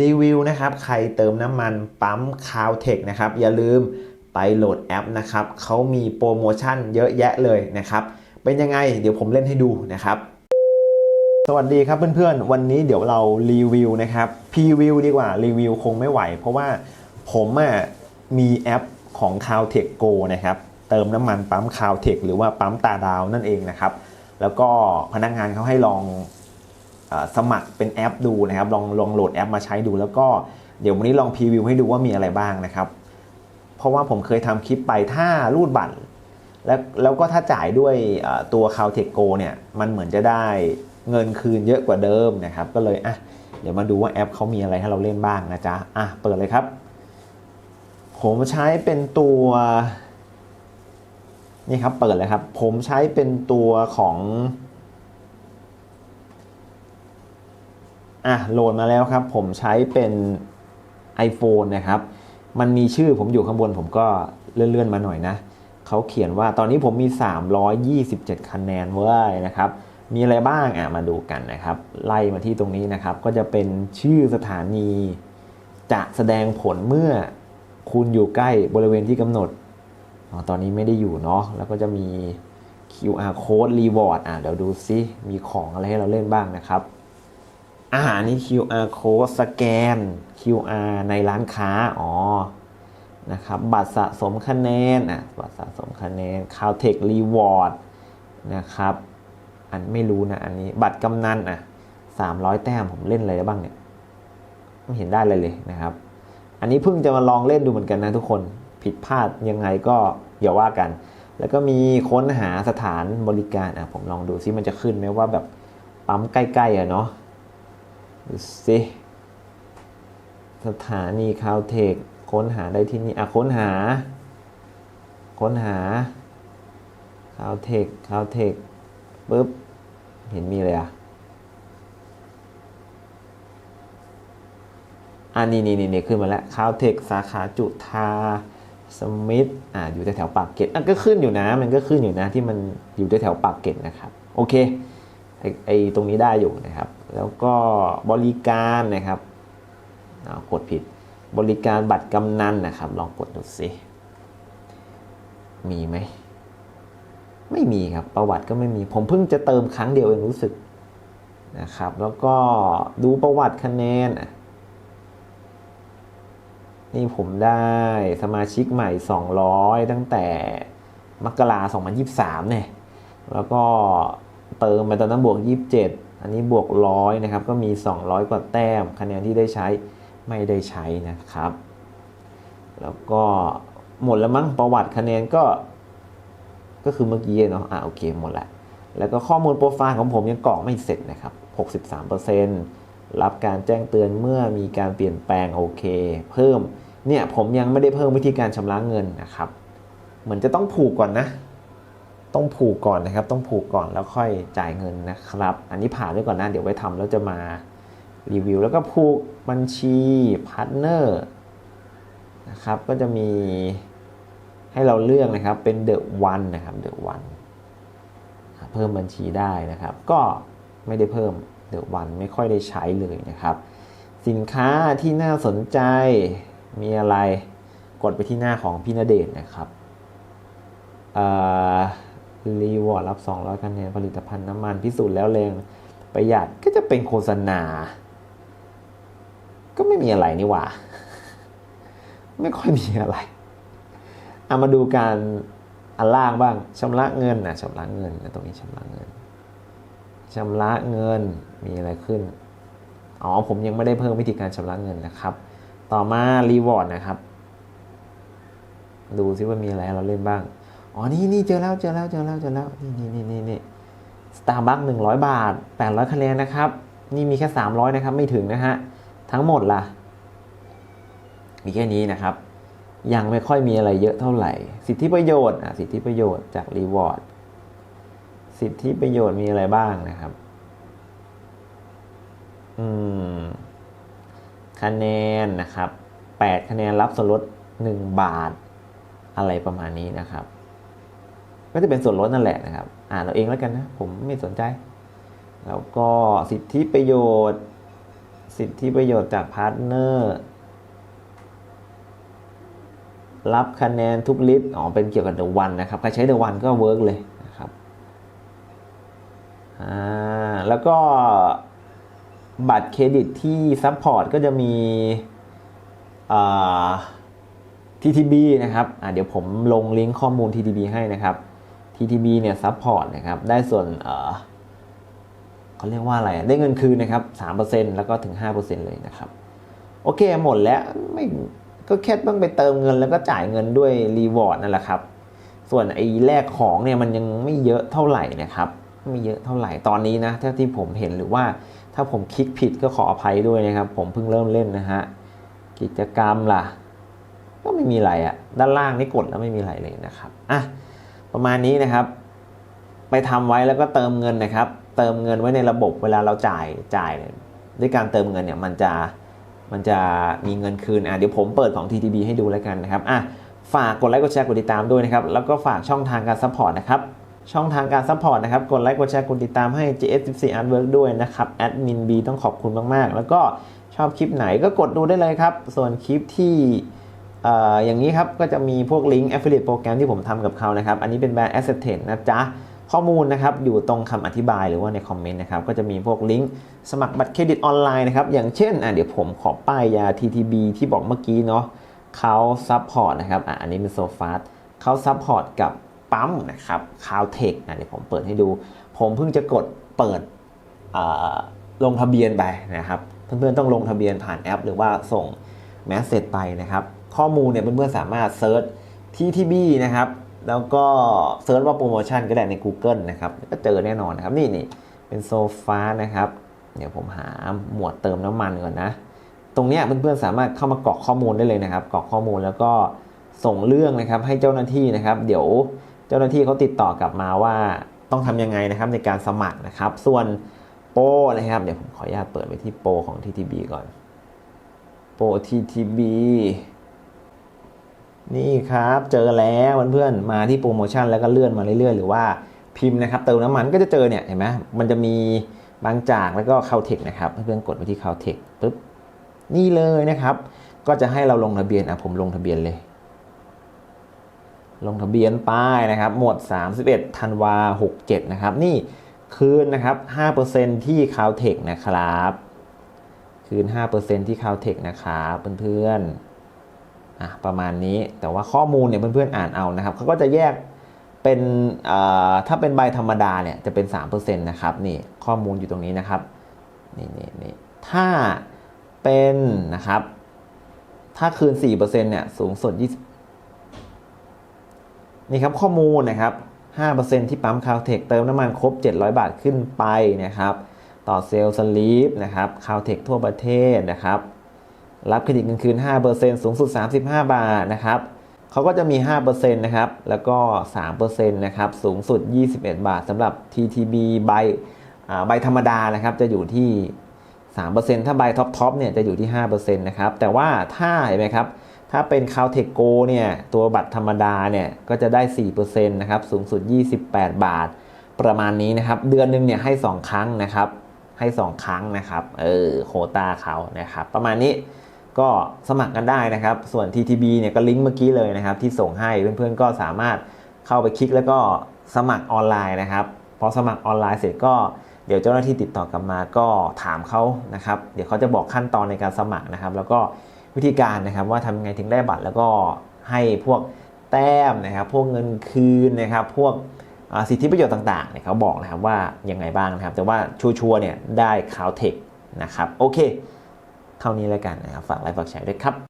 รีวิวนะครับ ใครเติมน้ำมันปั๊มคาวเทคนะครับ อย่าลืมไปโหลดแอปนะครับเขามีโปรโมชั่นเยอะแยะเลยนะครับ เป็นยังไง เดี๋ยวผมเล่นให้ดูนะครับ สวัสดีครับเพื่อนๆ วันนี้เดี๋ยวเรารีวิวนะครับพรีวิวดีกว่ารีวิวคงไม่ไหว เพราะว่าผมอะมีแอปของ c o w t e c h Go นะครับ เติมน้ำมันปั๊ม c o w t e c h หรือว่าปั๊มตาดาวนั่นเองนะครับ แล้วก็พนักงานเขาให้ลอง สมัครเป็นแอปดูนะครับ ลองลองโหลดแอปมาใช้ดู แล้วก็เดี๋ยววันนี้ลองพรีวิวให้ดูว่ามีอะไรบ้างนะครับ เพราะว่าผมเคยทำคลิปไปถ้ารูดบัตร แล้วแล้วก็ถ้าจ่ายด้วยตัว c o w t e c h Go เนี่ย มันเหมือนจะได้เงินคืนเยอะกว่าเดิมนะครับ ก็เลยอะเดี๋ยวมาดูว่าแอปเขามีอะไรให้เราเล่นบ้างนะจ๊ะอะเปิดเลยครับ ผมใช้เป็นตัวนี่ครับเปิดเลยครับ ผมใช้เป็นตัวของ อะโหลดมาแล้วครับ ผมใช้เป็น iPhone นะครับ มันมีชื่อผมอยู่ข้างบนผมก็เลื่อนๆมาหน่อยนะ เขาเขียนว่าตอนนี้ผมมี 327 คะแนนเว้ยนะครับ มีอะไรบ้างอะมาดูกันนะครับ ไล่มาที่ตรงนี้นะครับ ก็จะเป็นชื่อสถานี จะแสดงผลเมื่อคุณอยู่ใกล้บริเวณที่กำหนดอ๋อตอนนี้ไม่ได้อยู่เนาะ แล้วก็จะมี QR code reward อะเดี๋ยวดูซิ มีของอะไรให้เราเล่นบ้างนะครับ อาหารนี่ QR code สแกน QR ในร้านค้า อ๋อ นะครับ บัตรสะสมคะแนนอะบัตรสะสมคะแนน c o w t e c h Reward นะครับ อันไม่รู้นะ อันนี้ บัตรกำนันอะ300 แต้มผมเล่นอะไรได้บ้างเนี่ย ไม่เห็นได้เลยเลยนะครับ อันนี้เพิ่งจะมาลองเล่นดูเหมือนกันนะทุกคน ผิดพลาดยังไงก็อย่าว่ากัน แล้วก็มีค้นหาสถานบริการ อะ ผมลองดูซิมันจะขึ้นไหมว่าแบบปั๊มใกล้ๆอะเนาะ ดูสิสถานีคาวเทคค้นหาได้ที่นี่อะค้นหา ค้นหาคาวเทคคาวเทคปุ๊บ เห็นมีเลยอะอันนี้นี่นี่ขึ้นมาแล้วคาวเทคสาขาจุธาสมิธอ่าอยู่แถวปากเกร็ดอะก็ขึ้นอยู่นะ มันก็ขึ้นอยู่นะที่มันอยู่แถวปากเกร็ดนะครับ โอเค ไอตรงนี้ได้อยู่นะครับ แล้วก็บริการนะครับกดผิดบริการบัตรกำนันนะครับ ลองกดดูสิมีไหมไม่มีครับประวัติก็ไม่มี ผมเพิ่งจะเติมครั้งเดียวเองรู้สึกนะครับ แล้วก็ดูประวัติคะแนนนี่ผมได้สมาชิกใหม่ 200 ตั้งแต่มกรา2023 เนี่ย แล้วก็ เติมไปตอนนั้นบวก 27 อันนี้บวกร้อยนะครับก็มี 200 กว่าแต้ม คะแนนที่ได้ใช้ไม่ได้ใช้นะครับ แล้วก็หมดแล้วมั้งประวัติคะแนนก็ ก็คือเมื่อกี้เนาะอะโอเคหมดละแล้วก็ข้อมูลโปรไฟล์ของผมยังกรอกไม่เสร็จนะครับ 63%รับการแจ้งเตือนเมื่อมีการเปลี่ยนแปลงโอเค เพิ่มเนี่ยผมยังไม่ได้เพิ่มวิธีการชำระเงินนะครับ เหมือนจะต้องผูกก่อนนะ ต้องผูกก่อนนะครับ ต้องผูกก่อนแล้วค่อยจ่ายเงินนะครับ อันนี้ผ่านไว้ก่อนนะเดี๋ยวไว้ทำแล้วจะมารีวิว แล้วก็ผูกบัญชีพาร์ทเนอร์นะครับก็จะมีให้เราเลือกนะครับเป็นเดอะวันนะครับเดอะวันเพิ่มบัญชีได้นะครับ ก็ไม่ได้เพิ่มเดอะวันไม่ค่อยได้ใช้เลยนะครับ สินค้าที่น่าสนใจมีอะไรกดไปที่หน้าของพี่ณเดชน์นะครับอ่า รีวอร์ดรับ 200คะแนนผลิตภัณฑ์น้ำมันพิสูจน์แล้วแรงประหยัดก็จะเป็นโฆษณา ก็ไม่มีอะไรนี่หว่า ไม่ค่อยมีอะไรเอามาดูการอันล่างบ้างชำระเงินนะชำระเงินนะตรงนี้ชำระเงินชำระเงินมีอะไรขึ้นอ๋อผมยังไม่ได้เพิ่มวิธีการชำระเงินนะครับ ต่อมารีวอร์ดนะครับ ดูซิว่ามีอะไรเราเล่นบ้าง อ๋อนี่นี่เจอแล้วเจอแล้วเจอแล้วเจอแล้วนี่นี่นี่นี่นี่สตาร์บัคหนึ่งร้อยบาทแปดร้อยคะแนนนะครับ นี่มีแค่สามร้อยนะครับ ไม่ถึงนะฮะ ทั้งหมดล่ะ มีแค่นี้นะครับ ยังไม่ค่อยมีอะไรเยอะเท่าไหร่ สิทธิประโยชน์อะสิทธิประโยชน์จากรีวอร์ดสิทธิประโยชน์มีอะไรบ้างนะครับ อืม คะแนนนะครับ 8 คะแนนรับส่วนลด 1 บาท อะไรประมาณนี้นะครับ ก็จะเป็นส่วนลดนั่นแหละนะครับ อ่านเราเองแล้วกันนะ ผมไม่สนใจ แล้วก็สิทธิประโยชน์ สิทธิประโยชน์จากพาร์ทเนอร์รับคะแนนทุกลิสต์อ๋อ เป็นเกี่ยวกับเดอะวันนะครับใครใช้เดอะวันก็เวิร์กเลยนะครับอ่าแล้วก็บัตรเครดิตที่ซัพพอร์ตก็จะมีอ่า TTB นะครับ อ่าเดี๋ยวผมลงลิงก์ข้อมูล TTB ให้นะครับ TTB เนี่ยซัพพอร์ตนะครับได้ส่วนเออเขาเรียกว่าอะไร ได้เงินคืนนะครับ3%แล้วก็ถึง5%เลยนะครับ โอเคหมดแล้วไม่ก็แค่ต้องไปเติมเงินแล้วก็จ่ายเงินด้วยรีวอร์ดนั่นแหละครับ ส่วนไอ้แลกของเนี่ยมันยังไม่เยอะเท่าไหร่นะครับไม่เยอะเท่าไหร่ตอนนี้นะถ้าที่ผมเห็นหรือว่าถ้าผมคลิกผิดก็ขออภัยด้วยนะครับ ผมเพิ่งเริ่มเล่นนะฮะกิจกรรมล่ะ ก็ไม่มีอะไรอะ่ะด้านล่างนี่กดแล้วไม่มีอะไรเลยนะครับอะ ประมาณนี้นะครับ ไปทำไว้แล้วก็เติมเงินนะครับ เติมเงินไว้ในระบบเวลาเราจ่ายจ่ายเนี่ยด้วยการเติมเงินเนี่ยมันจะมันจะมีเงินคืนอะเดี๋ยวผมเปิดของ TTB ให้ดูแล้วกันนะครับอะฝากกดไลค์กดแชร์กดติดตามด้วยนะครับแล้วก็ฝากช่องทางการซัพพอร์ตนะครับช่องทางการซัพพอร์ตนะครับ กดไลค์กดแชร์กดติดตามให้ JS14 Artwork ด้วยนะครับแอดมิน B ต้องขอบคุณมากๆ แล้วก็ชอบคลิปไหนก็กดดูได้เลยครับ ส่วนคลิปที่ อย่างนี้ครับก็จะมีพวกลิงก์ affiliate โปรแกรมที่ผมทำกับเขานะครับ อันนี้เป็นแบรนด์ Asset นะจ๊ะ ข้อมูลนะครับอยู่ตรงคำอธิบายหรือว่าในคอมเมนต์นะครับ ก็จะมีพวกลิงก์สมัครบัตรเครดิตออนไลน์นะครับ อย่างเช่นอะเดี๋ยวผมขอป้ายยา TTB ที่บอกเมื่อกี้เนาะเขาซัพพอร์ตนะครับอะอันนี้เป็นโซฟาสเขาซัพพอร์ตกับปั๊มนะครับคาวเทคนะเดี๋ยวผมเปิดให้ดู ผมเพิ่งจะกดเปิดลงทะเบียนไปนะครับ เพื่อนๆต้องลงทะเบียนผ่านแอป หรือว่าส่งแมสเซจไปนะครับ ข้อมูลเนี่ยเพื่อนๆสามารถเซิร์ช TTB นะครับแล้วก็เซิร์ชว่าโปรโมชั่นก็ได้ใน Google นะครับก็เจอแน่นอนนะครับนี่นี่เป็นโซฟานะครับ เดี๋ยวผมหาหมวดเติมน้ำมันก่อนนะ ตรงเนี้ยเพื่อนๆสามารถเข้ามากรอกข้อมูลได้เลยนะครับกรอกข้อมูลแล้วก็ส่งเรื่องนะครับให้เจ้าหน้าที่นะครับ เดี๋ยวเจ้าหน้าที่เขาติดต่อกลับมาว่าต้องทำยังไงนะครับในการสมัครนะครับ ส่วนโปนะครับเดี๋ยวผมขออนุญาตเปิดไปที่โปของ TTB ก่อนโปร TTB นี่ครับเจอแล้วเพื่อนๆมาที่โปรโมชั่นแล้วก็เลื่อนมาเรื่อยๆ หรือว่าพิมพ์นะครับเติมน้ำมันก็จะเจอเนี่ยเห็นไหมมันจะมีบางจากแล้วก็เคาเทคนะครับเพื่อนๆกดไปที่เคาเทคปุ๊บนี่เลยนะครับ ก็จะให้เราลงทะเบียนอะผมลงทะเบียนเลย ลงทะเบียนป้ายนะครับ หมวด31ธันวา67 นะครับ นี่คืนนะครับ 5%ที่คาวเทคนะครับ คืน 5%ที่คาวเทคนะครับเพื่อนๆ อะประมาณนี้แต่ว่าข้อมูลเนี่ยเพื่อนๆอ่านเอานะครับเขาก็จะแยกเป็นถ้าเป็นใบธรรมดาเนี่ยจะเป็น3%นะครับนี่ข้อมูลอยู่ตรงนี้นะครับนี่นี่นี่ถ้าเป็นนะครับ ถ้าคืน4%เนี่ยสูงสุด20นี่ครับข้อมูลนะครับ5%ที่ปั๊มคาวเทคเติมน้ำมันครบ 700 บาทขึ้นไปนะครับ ต่อเซลล์สลีปนะครับคาวเทคทั่วประเทศนะครับ รับเครดิตเงินคืน 5%สูงสุด 35 บาทนะครับเขาก็จะมี 5%นะครับ แล้วก็ 3%นะครับ สูงสุด 21 บาทสำหรับ TTB ใบใบธรรมดานะครับ จะอยู่ที่ 3%ถ้าใบท็อปท็อปเนี่ยจะอยู่ที่ 5%นะครับ แต่ว่าถ้าเห็นไหมครับ ถ้าเป็น c a l t e c Go เนี่ย ตัวบัตรธรรมดาเนี่ย ก็จะได้ 4%นะครับ สูงสุด 28 บาท ประมาณนี้นะครับ เดือนนึงเนี่ยให้ 2 ครั้งนะครับ ให้ 2 ครั้งนะครับ เออ โคตาเขานะครับ ประมาณนี้ ก็สมัครกันได้นะครับ ส่วน TTB เนี่ยก็ลิงก์เมื่อกี้เลยนะครับ ที่ส่งให้เพื่อนๆก็สามารถเข้าไปคลิกแล้วก็สมัครออนไลน์นะครับพอสมัครออนไลน์เสร็จก็เดี๋ยวเจ้าหน้าที่ติดต่อกลับมาก็ถามเขานะครับ เดี๋ยวเขาจะบอกขั้นตอนในการสมัครนะครับ แล้วก็วิธีการนะครับว่าทำยังไงถึงได้บัตรแล้วก็ให้พวกแต้มนะครับ พวกเงินคืนนะครับ พวกสิทธิประโยชน์ต่างๆเนี่ยเขาบอกนะครับว่ายังไงบ้างนะครับ แต่ว่าชัวร์ๆเนี่ยได้คาวเทคนะครับโอเค เท่านี้แล้วกันนะครับฝากไลค์ฝากแชร์ด้วยครับ